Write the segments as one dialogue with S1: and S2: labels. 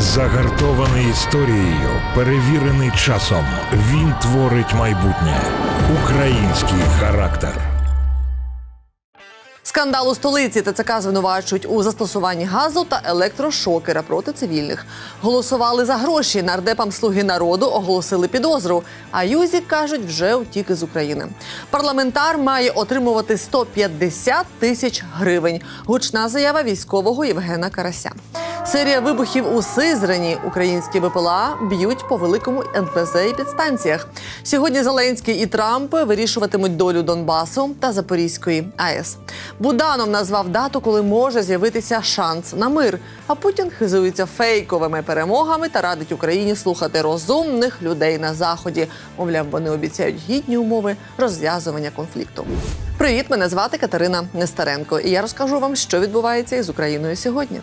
S1: Загартований історією, перевірений часом. Він творить майбутнє. Український характер.
S2: Скандал у столиці ТЦК звинувачують у застосуванні газу та електрошокера проти цивільних. Голосували за гроші. Нардепам слуги народу оголосили підозру. А Юзік кажуть, вже утік із України. Парламентар має отримувати 150 тисяч гривень. Гучна заява військового Євгена Карася. Серія вибухів у Сизрані. Українські ВПЛА б'ють по великому НПЗ і підстанціях. Сьогодні Зеленський і Трамп вирішуватимуть долю Донбасу та Запорізької АЕС. Буданов назвав дату, коли може з'явитися шанс на мир. А Путін хизується фейковими перемогами та радить Україні слухати розумних людей на заході. Мовляв, вони обіцяють гідні умови розв'язування конфлікту. Привіт, мене звати Катерина Нестеренко, і я розкажу вам, що відбувається із Україною сьогодні.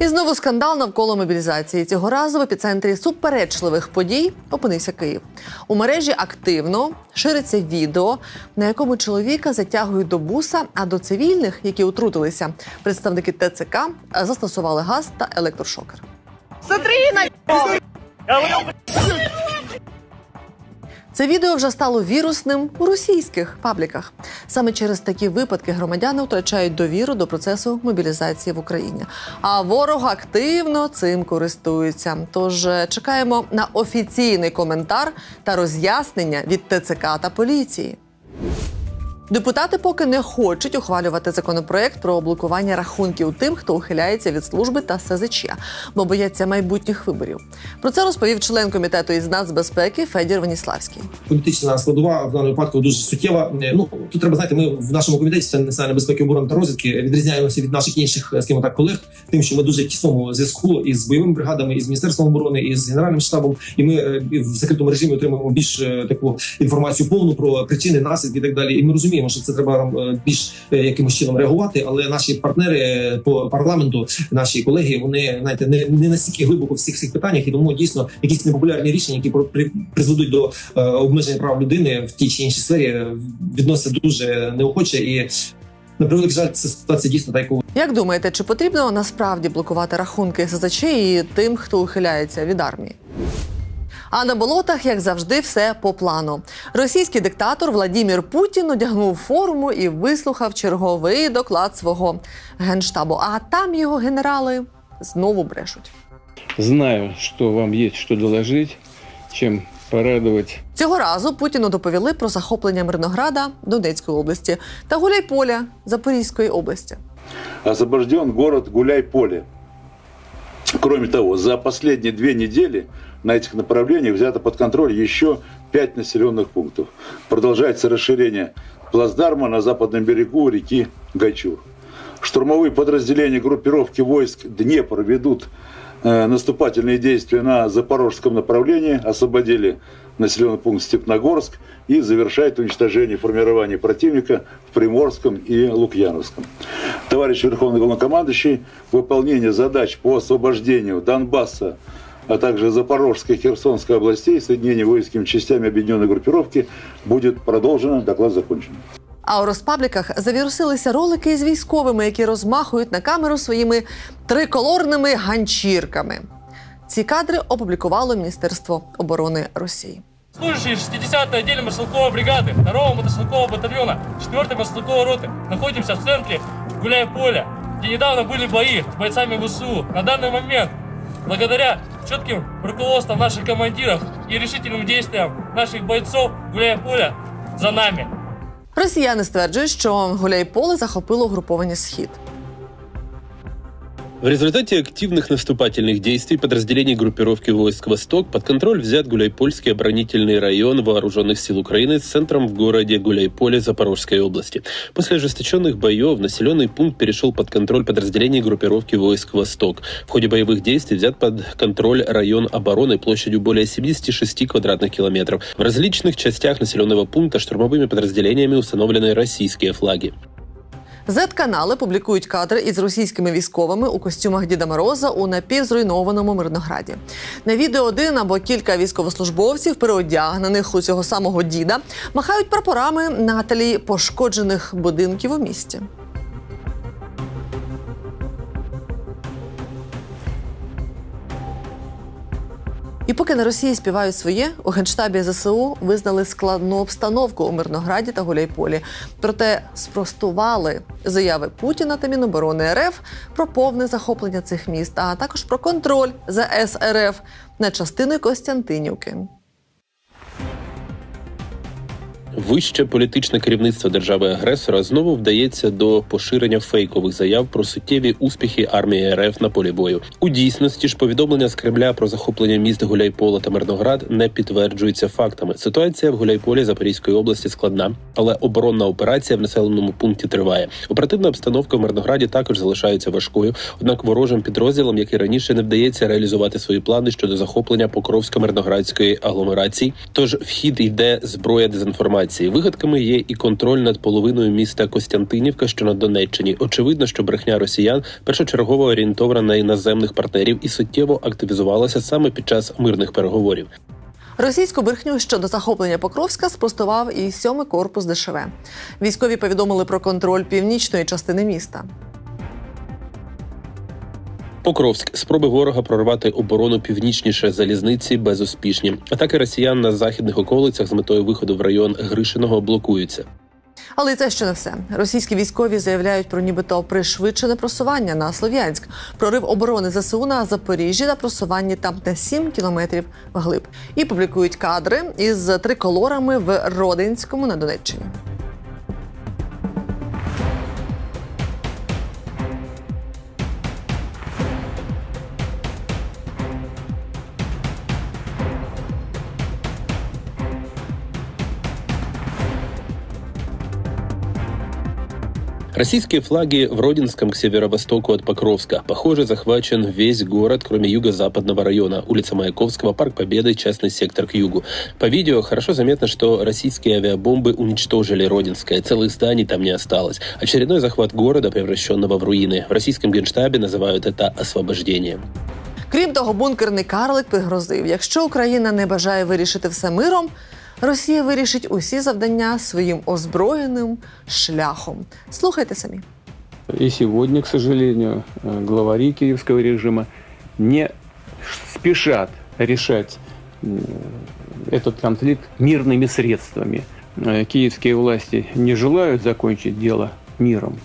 S2: І знову скандал навколо мобілізації. Цього разу в епіцентрі суперечливих подій опинився Київ. У мережі активно шириться відео, на якому чоловіка затягують до буса, а до цивільних, які утрутилися, представники ТЦК застосували газ та електрошокер. Це відео вже стало вірусним у російських пабліках. Саме через такі випадки громадяни втрачають довіру до процесу мобілізації в Україні. А ворог активно цим користується. Тож е, чекаємо на офіційний коментар та роз'яснення від ТЦК та поліції. Депутати поки не хочуть ухвалювати законопроект про блокування рахунків тим, хто ухиляється від служби та СЗЧ, бо бояться майбутніх виборів. Про це розповів член комітету із нацбезпеки Федір Веніславський.
S3: політична складова в даному випадку дуже суттєва. Е, Ну тут треба знати, ми в нашому комітеті з національної безпеки, оборони та розвідки відрізняємося від наших інших, е, скажімо так, колег, тим, що ми дуже тісному зв'язку із бойовими бригадами, із міністерством оборони, із генеральним штабом, і ми е, в закритому режимі отримуємо більш таку інформацію повну про причини, наслідки і так далі. І ми розуміємо, що це треба е, більш е, якимось чином реагувати. Але наші партнери е, по парламенту, наші колеги, вони знаєте, не, не настільки глибоко в всіх цих питаннях, і тому дійсно якісь непопулярні рішення, які призведуть до обмеження прав людини в тій чи іншій сфері, відносяться дуже неохоче і. На превеликий жаль, це ситуація дійсно та
S2: Як думаєте, чи потрібно насправді блокувати рахунки СЗЧ і тим, хто ухиляється від армії? А на болотах, як завжди, все по плану. Російський диктатор Владімір Путін одягнув форму і вислухав черговий доклад свого генштабу. А там його генерали знову брешуть.
S4: Знаю, что вам есть что доложить, чем порадовать
S2: Цього разу Путіну доповіли про захоплення Мирнограда Донецької області та Гуляйполя Запорізької області.
S5: освобожден город Гуляй-Поле. Кроме того, за последние две недели на этих направлениях взято под контроль еще пять населенных пунктов. Продолжается расширение плацдарма на западном берегу реки Гайчур. Штурмовые подразделения группировки войск Днепр ведут э, наступательные действия на запорожском направлении, освободили населенный пункт Степногорск и завершает уничтожение формирования противника в Приморском и Лукьяновском. Товарищ Верховный Главнокомандующий, выполнение задач по освобождению Донбасса, а также Запорожской и Херсонской областей соединение воинскими частями объединенной группировки будет продолжено. Доклад закончен.
S2: А у розпабліках завірусилися ролики із військовими, які розмахують на камеру своїми триколорними ганчірками. Ці кадри опублікувало Міністерство оборони Росії.
S6: Служащие 60-й отдельной мотострелковой бригады, 2-го мотострелкового батальона, 4-й мотострелковой роты. Находимся в центре Гуляй-Поля, где недавно были бои с бойцами ВСУ. На данный момент, благодаря четким руководствам наших командиров и решительным действиям наших бойцов, гуляя поля за нами.
S2: Росіяни стверджують, що Гуляйполе захопило угруповання Схід.
S7: В результате активных наступательных действий подразделений группировки войск «Восток» под контроль взят Гуляйпольский оборонительный район Вооруженных сил Украины с центром в городе Гуляйполе Запорожской области. После ожесточенных боев населенный пункт перешел под контроль подразделений группировки войск «Восток». В ходе боевых действий взят под контроль район обороны площадью более 76 квадратных километров. В различных частях населенного пункта штурмовыми подразделениями установлены российские флаги.
S2: Зет-канали публікують кадри із російськими військовими у костюмах Діда Мороза у напівзруйнованому Мирнограді. На відео один або кілька військовослужбовців, переодягнених у цього самого діда, махають прапорами на тлі пошкоджених будинків у місті. Поки на Росії співають своє, у генштабі ЗСУ визнали складну обстановку у Мирнограді та Гуляйполі. Проте спростували заяви Путіна та Міноборони РФ про повне захоплення цих міст, а також про контроль за СРФ над частиною Костянтинівки.
S7: Вище політичне керівництво держави-агресора знову вдається до поширення фейкових заяв про суттєві успіхи армії РФ на полі бою. У дійсності ж повідомлення з Кремля про захоплення міст Гуляйпола та Мирноград не підтверджуються фактами. Ситуація в Гуляйполі Запорізької області складна, але оборонна операція в населеному пункті триває. Оперативна обстановка в Мирнограді також залишається важкою. Однак ворожим підрозділам, і раніше, не вдається реалізувати свої плани щодо захоплення Покровсько-Мирноградської агломерації. Тож в хід йде зброя дезінформації. Вигадками є і контроль над половиною міста Костянтинівка, що на Донеччині. Очевидно, що брехня росіян першочергово орієнтована на іноземних партнерів і суттєво активізувалася саме під час мирних переговорів.
S2: Російську брехню щодо захоплення Покровська спростував і сьомий корпус ДШВ. Військові повідомили про контроль північної частини міста.
S7: Покровськ спроби ворога прорвати оборону північніше залізниці безуспішні. Атаки росіян на західних околицях з метою виходу в район Гришиного блокуються.
S2: Але це ще не все. Російські військові заявляють про нібито пришвидшене просування на Слов'янськ, прорив оборони ЗСУ на Запоріжжі та просування там на 7 кілометрів вглиб. І публікують кадри із триколорами в Родинському на Донеччині.
S7: Российские флаги в Родинском к северо-востоку от Покровска. Похоже, захвачен весь город, кроме юго-западного района. Улица Маяковского, Парк Победы, частный сектор к югу. По видео хорошо заметно, что российские авиабомбы уничтожили Родинское. Целых зданий там не осталось. Очередной захват города, превращенного в руины. В российском генштабе называют это освобождением.
S2: Крім того, бункерний карлик пригрозив: якщо Україна не бажає вирішити все миром, Росія вирішить усі завдання своїм озброєним шляхом. Слухайте самі.
S4: И сегодня, к сожалению, э, главари киевского режима не спешат решать м, этот конфликт мирными средствами. Э, Киевские власти не желают закончить дело миром.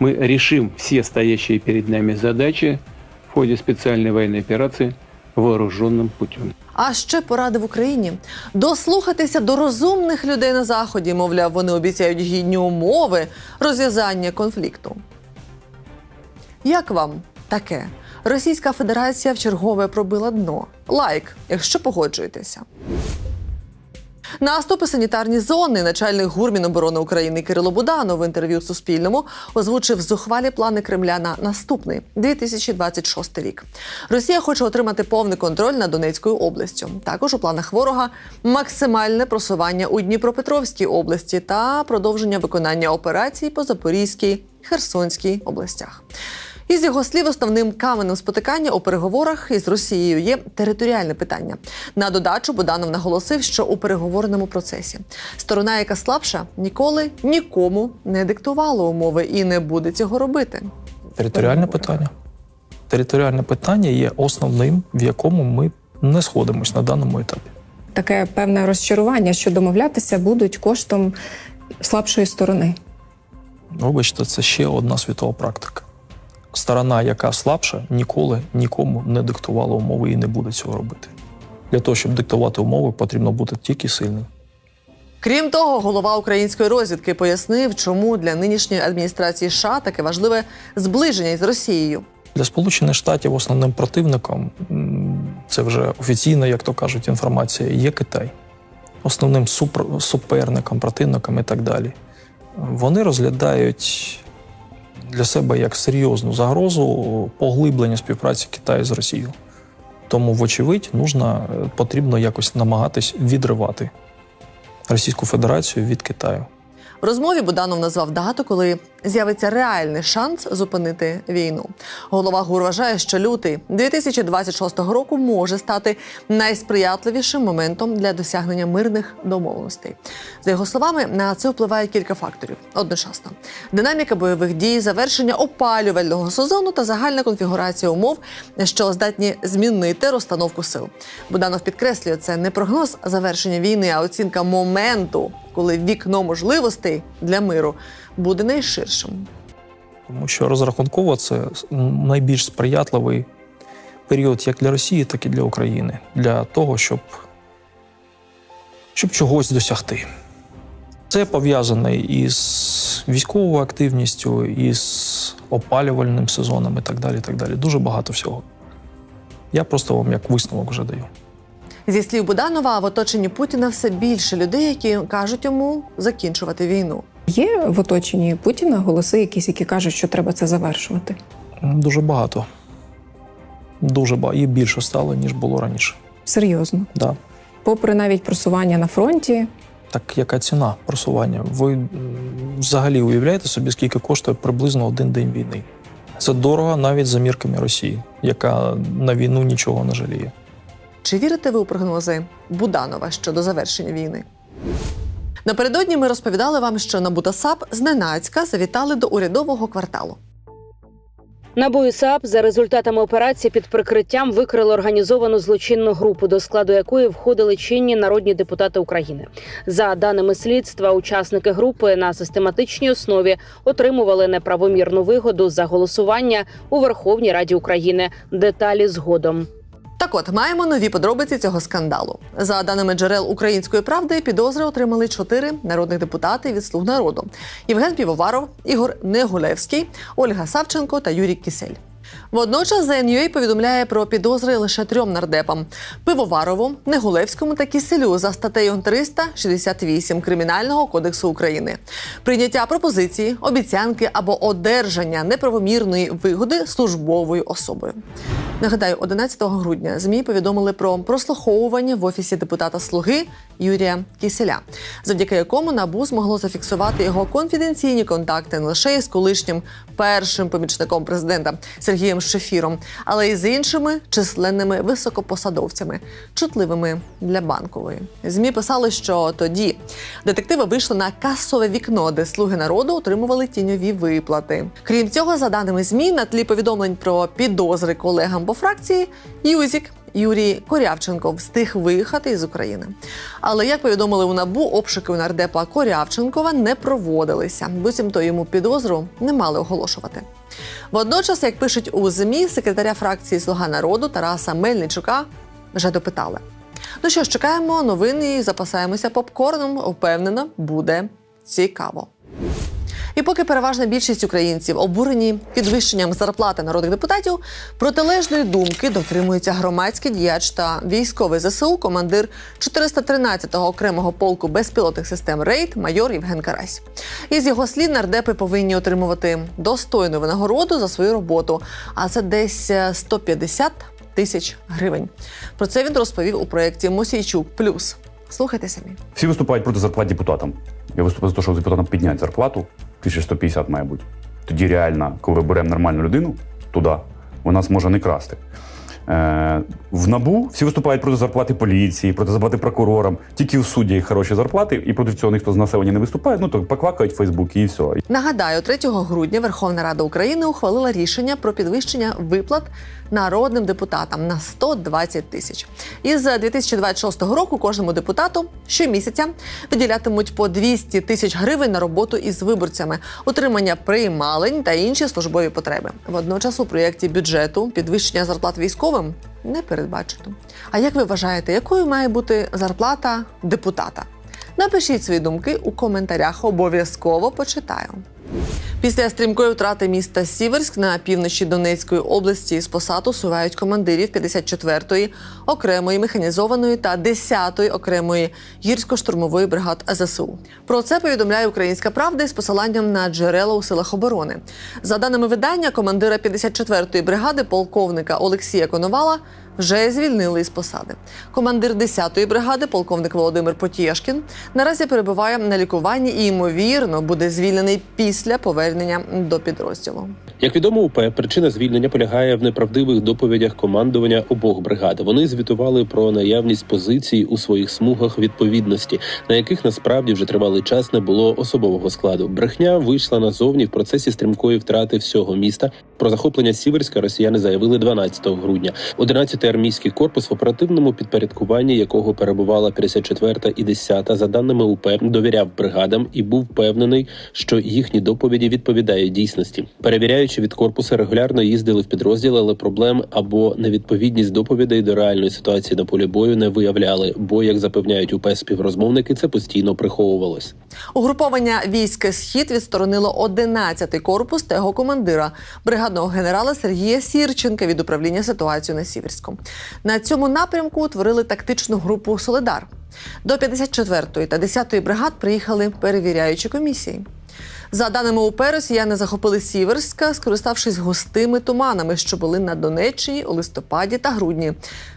S4: Мы решим все стоящие перед нами задачи в ходе специальной военной операции вооруженным путем.
S2: А ще порадив Україні дослухатися до розумних людей на заході. Мовляв, вони обіцяють гідні умови розв'язання конфлікту. Як вам таке? Російська Федерація в чергове пробила дно. Лайк, якщо погоджуєтеся. Наступи санітарні зони. Начальник ГУР Міноборони України Кирило Буданов в інтерв'ю Суспільному озвучив зухвалі плани Кремля на наступний 2026 рік. Росія хоче отримати повний контроль над Донецькою областю. Також у планах ворога максимальне просування у Дніпропетровській області та продовження виконання операцій по Запорізькій Херсонській областях. Із його слів, основним каменем спотикання у переговорах із Росією є територіальне питання. На додачу Буданов наголосив, що у переговорному процесі сторона, яка слабша, ніколи нікому не диктувала умови і не буде цього робити.
S8: Територіальне питання. Територіальне питання є основним, в якому ми не сходимось на даному етапі.
S9: таке певне розчарування, що домовлятися будуть коштом слабшої сторони.
S8: Вибачте, це ще одна світова практика. Сторона, яка слабша, ніколи нікому не диктувала умови і не буде цього робити. Для того, щоб диктувати умови, потрібно бути тільки сильним.
S2: Крім того, голова української розвідки пояснив, чому для нинішньої адміністрації США таке важливе зближення із Росією.
S8: Для Сполучених Штатів основним противником, це вже офіційна, як то кажуть, інформація, є Китай. Основним супер- суперником, противником і так далі. Вони розглядають для себе як серйозну загрозу поглиблення співпраці Китаю з Росією. Тому, вочевидь, нужно, е, потрібно якось намагатись відривати Російську Федерацію від Китаю.
S2: В розмові Буданов назвав дату, коли з'явиться реальний шанс зупинити війну. Голова ГУР вважає, що лютий 2026 року може стати найсприятливішим моментом для досягнення мирних домовленостей. За його словами, на це впливає кілька факторів одночасно: динаміка бойових дій, завершення опалювального сезону та загальна конфігурація умов, що здатні змінити розстановку сил. Буданов підкреслює, це не прогноз завершення війни, а оцінка моменту, коли вікно можливостей для миру буде найширшим.
S8: Тому що розрахунково це найбільш сприятливий період як для Росії, так і для України, для того, щоб, щоб чогось досягти. Це пов'язане із військовою активністю, із опалювальним сезоном і так далі. І так далі. Дуже багато всього. Я просто вам як висновок вже даю.
S2: Зі слів Буданова, в оточенні Путіна все більше людей, які кажуть йому закінчувати війну.
S9: Є в оточенні Путіна голоси, якісь, які кажуть, що треба це завершувати.
S8: Дуже багато. Дуже багато. І більше стало, ніж було раніше.
S9: Серйозно.
S8: Да.
S9: Попри навіть просування на фронті,
S8: Так яка ціна просування? Ви взагалі уявляєте собі, скільки коштує приблизно один день війни? Це дорого навіть за мірками Росії, яка на війну нічого не жаліє.
S2: Чи вірите ви у прогнози Буданова щодо завершення війни? Напередодні ми розповідали вам, що НАБУ та САП зненацька завітали до урядового кварталу.
S10: НАБУ і САП за результатами операції під прикриттям викрили організовану злочинну групу, до складу якої входили чинні народні депутати України. За даними слідства, учасники групи на систематичній основі отримували неправомірну вигоду за голосування у Верховній Раді України. Деталі згодом.
S2: Так от маємо нові подробиці цього скандалу. За даними джерел української правди, підозри отримали чотири народних депутати від слуг народу: Євген Півоваров, Ігор Негулевський, Ольга Савченко та Юрій Кісель. Водночас ЗНЮА повідомляє про підозри лише трьом нардепам: Пивоварову, Негулевському та Кіселю за статтею 368 Кримінального кодексу України. Прийняття пропозиції, обіцянки або одержання неправомірної вигоди службовою особою. Нагадаю, 11 грудня ЗМІ повідомили про прослуховування в офісі депутата Слуги Юрія Кіселя, завдяки якому НАБУ змогло зафіксувати його конфіденційні контакти не лише із колишнім першим помічником президента Сергієм Шефіром, але й з іншими численними високопосадовцями, чутливими для банкової. Змі писали, що тоді детективи вийшли на касове вікно, де слуги народу отримували тіньові виплати. Крім цього, за даними змі, на тлі повідомлень про підозри колегам по фракції, Юзік Юрій Корявченко встиг виїхати із України. Але як повідомили у набу, обшуки у нардепа Корявченкова не проводилися, буцімто йому підозру не мали оголошувати. Водночас, як пишуть у ЗМІ, секретаря фракції Слуга народу Тараса Мельничука вже допитали. Ну що ж, чекаємо новини і запасаємося попкорном. Впевнено, буде цікаво. І поки переважна більшість українців обурені підвищенням зарплати народних депутатів, протилежної думки дотримується громадський діяч та військовий ЗСУ, командир 413-го окремого полку безпілотних систем Рейд, майор Євген Карась. Із його слів, нардепи повинні отримувати достойну винагороду за свою роботу, а це десь е, 150 тисяч гривень. Про це він розповів у проєкті Мосійчук Плюс. Слухайте самі.
S11: Всі виступають проти зарплат депутатам. Я виступаю за те, щоб депутатам підняти зарплату. 1150 має бути. Тоді реально, коли беремо нормальну людину туди, вона зможе не красти. Е, в НАБУ всі виступають проти зарплати поліції, проти зарплати прокурорам. Тільки у судді хороші зарплати, і проти цього ніхто з населення не виступає. Ну то поквакають в Фейсбуці і все.
S2: Нагадаю, 3 грудня Верховна Рада України ухвалила рішення про підвищення виплат народним депутатам на 120 тисяч. Із 2026 року кожному депутату щомісяця виділятимуть по 200 тисяч гривень на роботу із виборцями, утримання приймалень та інші службові потреби. Водночас у проєкті бюджету підвищення зарплат військовим не передбачено. А як ви вважаєте, якою має бути зарплата депутата? Напишіть свої думки у коментарях, обов'язково почитаю. Після стрімкої втрати міста Сіверськ на півночі Донецької області з посад усувають командирів 54-ї окремої механізованої та 10-ї окремої гірсько-штурмової бригад ЗСУ. Про це повідомляє Українська Правда з посиланням на джерела у силах оборони. За даними видання, командира 54-ї бригади полковника Олексія Коновала вже звільнили із посади. Командир 10-ї бригади, полковник Володимир Потєшкін, наразі перебуває на лікуванні і ймовірно буде звільнений після повернення до підрозділу.
S7: Як відомо, УП причина звільнення полягає в неправдивих доповідях командування обох бригад. Вони звітували про наявність позицій у своїх смугах відповідності, на яких насправді вже тривалий час не було особового складу. Брехня вийшла назовні в процесі стрімкої втрати всього міста. Про захоплення Сіверська росіяни заявили 12 грудня. 11-й армійський корпус, в оперативному підпорядкуванні якого перебувала 54-та і 10-та, за даними УП, довіряв бригадам і був впевнений, що їхні доповіді відповідають дійсності. Перевіряючи від корпусу, регулярно їздили в підрозділ, але проблем або невідповідність доповідей до реальної ситуації на полі бою не виявляли. Бо, як запевняють УП співрозмовники, це постійно приховувалось.
S2: Угруповання військ Схід відсторонило 11-й корпус та його командира, бригадного генерала Сергія Сірченка від управління ситуацією на Сіверську. На цьому напрямку утворили тактичну групу Солидар. До 54-ї та 10-ї бригад приїхали перевіряючі комісії. За даними УП, росіяни захопили Сіверська, скориставшись густими туманами, що були на Донеччині у листопаді та грудні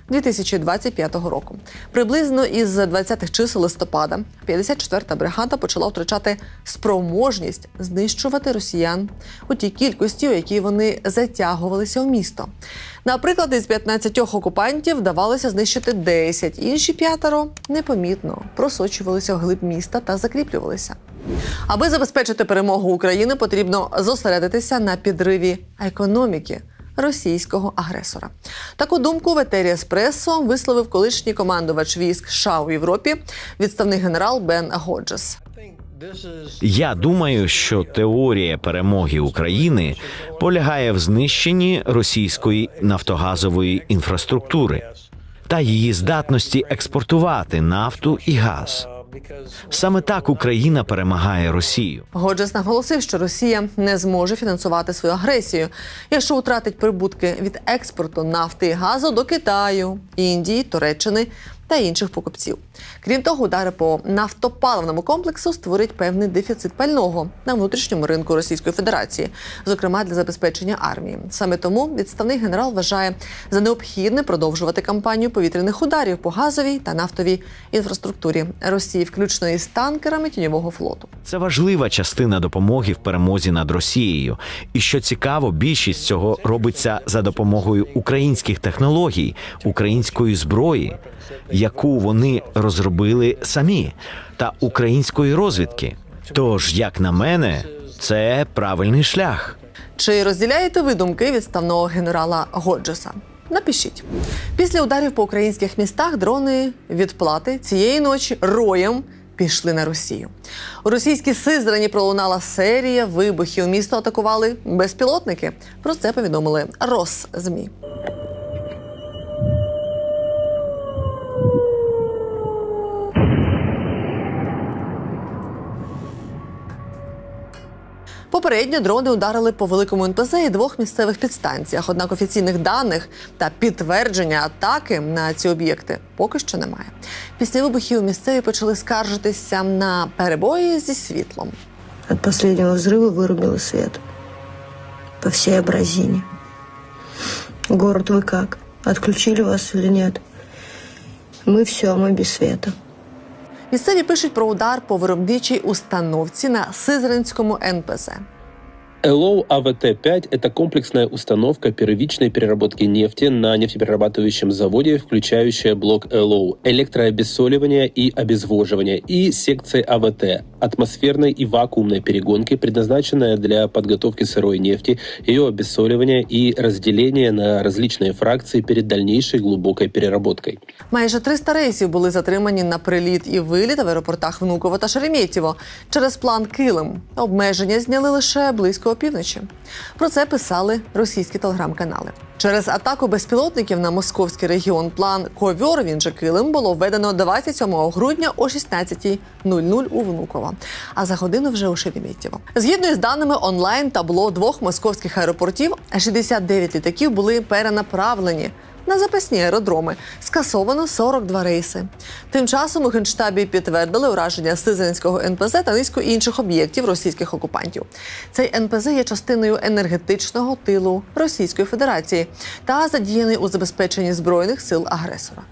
S2: 2025 року. Приблизно із 20-х чисел листопада 54-та бригада почала втрачати спроможність знищувати росіян у тій кількості, у якій вони затягувалися у місто. Наприклад, із 15 окупантів вдавалося знищити 10, інші п'ятеро непомітно просочувалися вглиб міста та закріплювалися. Аби забезпечити перемогу України, потрібно зосередитися на підриві економіки російського агресора. Таку думку в етері Еспресо висловив колишній командувач військ США у Європі, відставний генерал Бен Годжес.
S12: Я думаю, що теорія перемоги України полягає в знищенні російської нафтогазової інфраструктури та її здатності експортувати нафту і газ. Саме так Україна перемагає Росію.
S2: Годжес наголосив, що Росія не зможе фінансувати свою агресію, якщо втратить прибутки від експорту нафти і газу до Китаю, Індії, Туреччини та інших покупців. Крім того, удари по нафтопаливному комплексу створять певний дефіцит пального на внутрішньому ринку Російської Федерації, зокрема для забезпечення армії. Саме тому відставний генерал вважає за необхідне продовжувати кампанію повітряних ударів по газовій та нафтовій інфраструктурі Росії, включно із танкерами тіньового флоту.
S12: Це важлива частина допомоги в перемозі над Росією. І що цікаво, більшість цього робиться за допомогою українських технологій, української зброї, яку вони розробили самі, та української розвідки. Тож, як на мене, це правильний шлях.
S2: Чи розділяєте ви думки відставного генерала Годжеса? Напишіть після ударів по українських містах дрони відплати цієї ночі роєм пішли на Росію. У російській Сизрані пролунала серія вибухів. Місто атакували безпілотники. Про це повідомили Росзмі. Попередньо дрони ударили по великому НПЗ і двох місцевих підстанціях. Однак офіційних даних та підтвердження атаки на ці об'єкти поки що немає. Після вибухів місцеві почали скаржитися на перебої зі світлом.
S13: От последнего взрыва вырубило свет. По всей Абразине. Город, вы как? Отключили вас или нет? Мы все, мы без света.
S2: Місцеві пишуть про удар по виробничій установці на Сизранському НПЗ.
S7: ЛОУ АВТ-5 – это комплексная установка первичной переработки нефти на нефтеперерабатывающем заводе, включающая блок ЛОУ, электрообессоливание и обезвоживание, и секции АВТ – атмосферной и вакуумной перегонки, предназначенная для подготовки сырой нефти, ее обессоливания и разделения на различные фракции перед дальнейшей глубокой переработкой.
S2: Майже 300 рейсів були затримані на приліт і виліт в аеропортах Внуково та Шереметьєво через план Килим. Обмеження зняли лише близько опівночі. Про це писали російські телеграм-канали. Через атаку безпілотників на московський регіон план Ковьор, він же Килим, було введено 27 грудня о 16.00 у Внуково, а за годину вже у Шереметьєво. Згідно із даними онлайн табло двох московських аеропортів, 69 літаків були перенаправлені на запасні аеродроми скасовано 42 рейси. Тим часом у генштабі підтвердили ураження Сизенського НПЗ та низку інших об'єктів російських окупантів. Цей НПЗ є частиною енергетичного тилу Російської Федерації та задіяний у забезпеченні збройних сил агресора.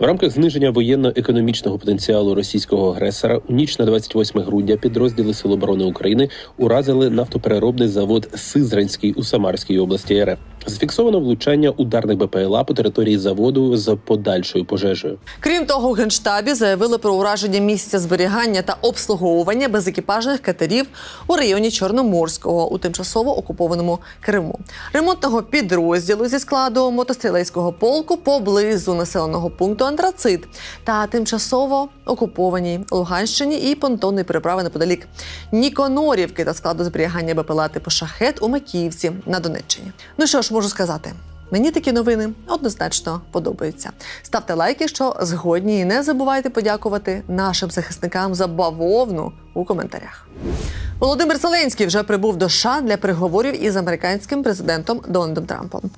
S7: В рамках зниження воєнно-економічного потенціалу російського агресора у ніч на 28 грудня підрозділи Сил оборони України уразили нафтопереробний завод Сизранський у Самарській області РФ. Зафіксовано влучання ударних БПЛА по території заводу з подальшою пожежею.
S2: Крім того, у генштабі заявили про ураження місця зберігання та обслуговування безекіпажних катерів у районі Чорноморського у тимчасово окупованому Криму, ремонтного підрозділу зі складу мотострілецького полку поблизу населеного пункту Антрацит та тимчасово окупованій Луганщині і понтонної переправи неподалік Ніконорівки та складу зберігання БПЛА типу шахет у Макіївці на Донеччині. Ну що ж можу сказати. Мені такі новини однозначно подобаються. Ставте лайки, що згодні, і не забувайте подякувати нашим захисникам за бавовну у коментарях. Володимир Зеленський вже прибув до США для переговорів із американським президентом Дональдом Трампом.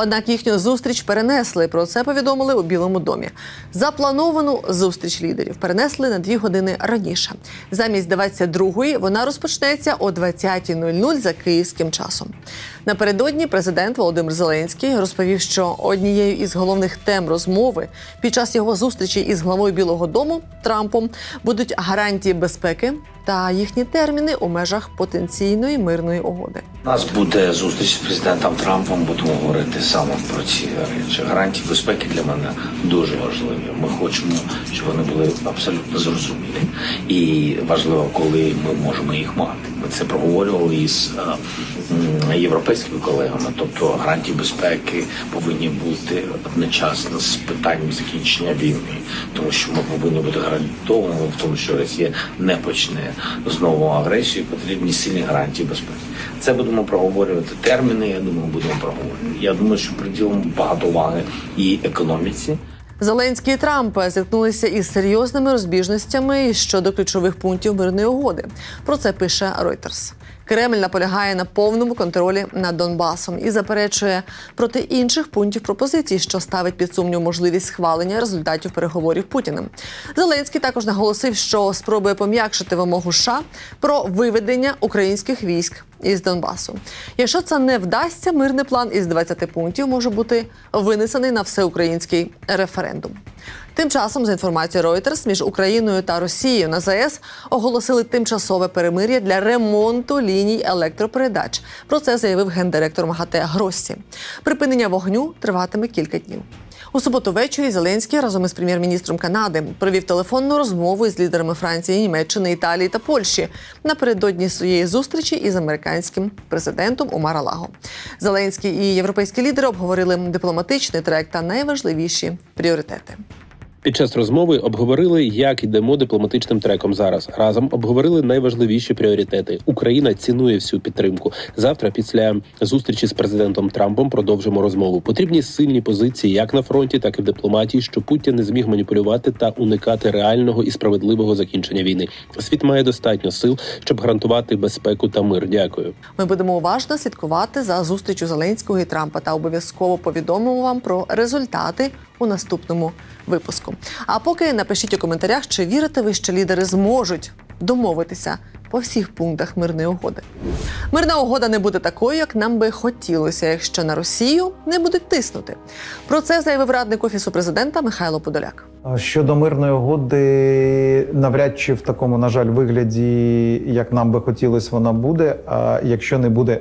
S2: Однак їхню зустріч перенесли. Про це повідомили у Білому домі. Заплановану зустріч лідерів перенесли на дві години раніше. Замість 22-ї вона розпочнеться о 20.00 за київським часом. Напередодні президент Володимир Зеленський розповів, що однією із головних тем розмови під час його зустрічі із главою Білого Дому Трампом будуть гарантії безпеки та їхні терміни у межах потенційної мирної угоди.
S14: У нас буде зустріч з президентом Трампом. Будемо говорити саме про ці речі. Гарантії безпеки для мене дуже важливі. Ми хочемо, щоб вони були абсолютно зрозумілі. І важливо, коли ми можемо їх мати. Ми це проговорювали із е, європейськими колегами. Тобто гарантії безпеки повинні бути одночасно з питанням закінчення війни, тому що ми повинні бути гарантованими в тому, що Росія не почне знову агресію. Потрібні сильні гарантії безпеки. Це будемо проговорювати терміни. Я думаю, будемо проговорювати. Я думаю, що приділимо багато уваги і економіці.
S2: Зеленський і Трамп зіткнулися із серйозними розбіжностями щодо ключових пунктів мирної угоди. Про це пише Reuters. Кремль наполягає на повному контролі над Донбасом і заперечує проти інших пунктів пропозиції, що ставить під сумнів можливість схвалення результатів переговорів Путіним. Зеленський також наголосив, що спробує пом'якшити вимогу США про виведення українських військ із Донбасу. Якщо це не вдасться, мирний план із 20 пунктів може бути винесений на всеукраїнський референдум. Тим часом, за інформацією Reuters, між Україною та Росією на ЗАЕС оголосили тимчасове перемир'я для ремонту ліній електропередач. Про це заявив гендиректор МАГАТЕ Гроссі. Припинення вогню триватиме кілька днів. У суботу ввечері Зеленський разом із прем'єр-міністром Канади провів телефонну розмову із лідерами Франції, Німеччини, Італії та Польщі напередодні своєї зустрічі із американським президентом Умара Лаго. Зеленський і європейські лідери обговорили дипломатичний трек та найважливіші пріоритети.
S7: Під час розмови обговорили, як йдемо дипломатичним треком зараз. Разом обговорили найважливіші пріоритети. Україна цінує всю підтримку. Завтра, після зустрічі з президентом Трампом, продовжимо розмову. Потрібні сильні позиції як на фронті, так і в дипломатії, щоб Путін не зміг маніпулювати та уникати реального і справедливого закінчення війни. Світ має достатньо сил, щоб гарантувати безпеку та мир. Дякую.
S2: Ми будемо уважно слідкувати за зустрічю Зеленського і Трампа та обов'язково повідомимо вам про результати у наступному випуску. А поки напишіть у коментарях, чи вірите ви, що лідери зможуть домовитися по всіх пунктах мирної угоди. Мирна угода не буде такою, як нам би хотілося, якщо на Росію не будуть тиснути. Про це заявив радник офісу президента Михайло Подоляк.
S15: Щодо мирної угоди, навряд чи в такому, на жаль, вигляді, як нам би хотілося, вона буде. А якщо не буде,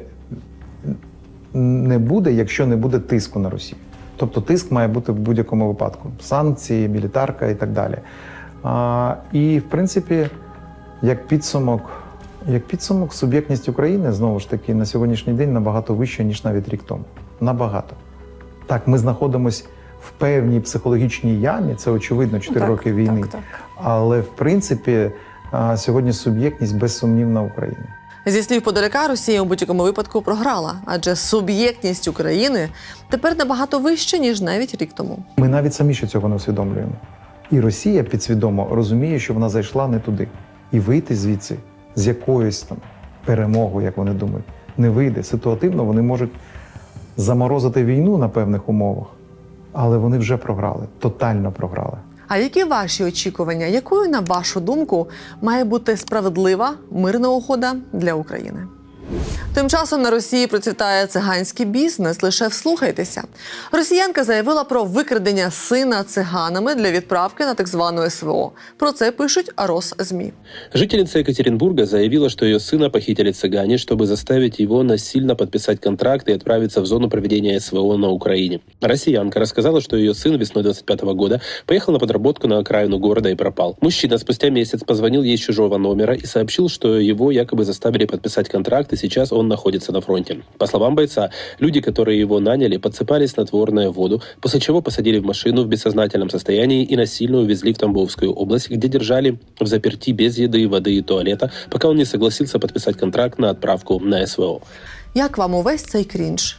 S15: не буде, якщо не буде тиску на Росію. Тобто тиск має бути в будь-якому випадку: санкції, мілітарка і так далі. А, і в принципі, як підсумок, як підсумок, суб'єктність України знову ж таки на сьогоднішній день набагато вища, ніж навіть рік тому. Набагато. Так, ми знаходимося в певній психологічній ямі, це очевидно, 4
S9: Так,
S15: роки війни.
S9: так, так.
S15: Але в принципі, сьогодні суб'єктність безсумнівна України.
S2: Зі слів Подоляка, Росія у будь-якому випадку програла, адже суб'єктність України тепер набагато вища, ніж навіть рік тому.
S15: Ми навіть самі ще цього не усвідомлюємо. І Росія підсвідомо розуміє, що вона зайшла не туди. і вийти звідси з якоюсь там перемогою, як вони думають, не вийде. Ситуативно вони можуть заморозити війну на певних умовах, але вони вже програли, тотально програли.
S2: А які ваші очікування? Якою, на вашу думку, має бути справедлива мирна угода для України? Тим часом на Росії процвітає циганський бізнес. Лише вслухайтеся. Росіянка заявила про викрадення сина циганами для відправки на так звану СВО. Про це пишуть Рос ЗМІ.
S7: Жительница Екатеринбурга заявила, что ее сына похитили цыгане, чтобы заставить его насильно подписать контракт и отправиться в зону проведения СВО на Украине. Россиянка рассказала, что ее сын весной 25 года поехал на подработку на окраину города и пропал. Мужчина спустя месяц позвонил ей с чужого номера и сообщил, что его якобы заставили подписать контракт, и сейчас он находится на фронте. По словам бойца, люди, которые его наняли, подсыпали снотворное в воду, после чего посадили в машину в бессознательном состоянии и насильно увезли в Тамбовскую область, где держали в заперти без еды, воды и туалета, пока он не согласился подписать контракт на отправку на СВО.
S2: Як вам увесь цей крінж?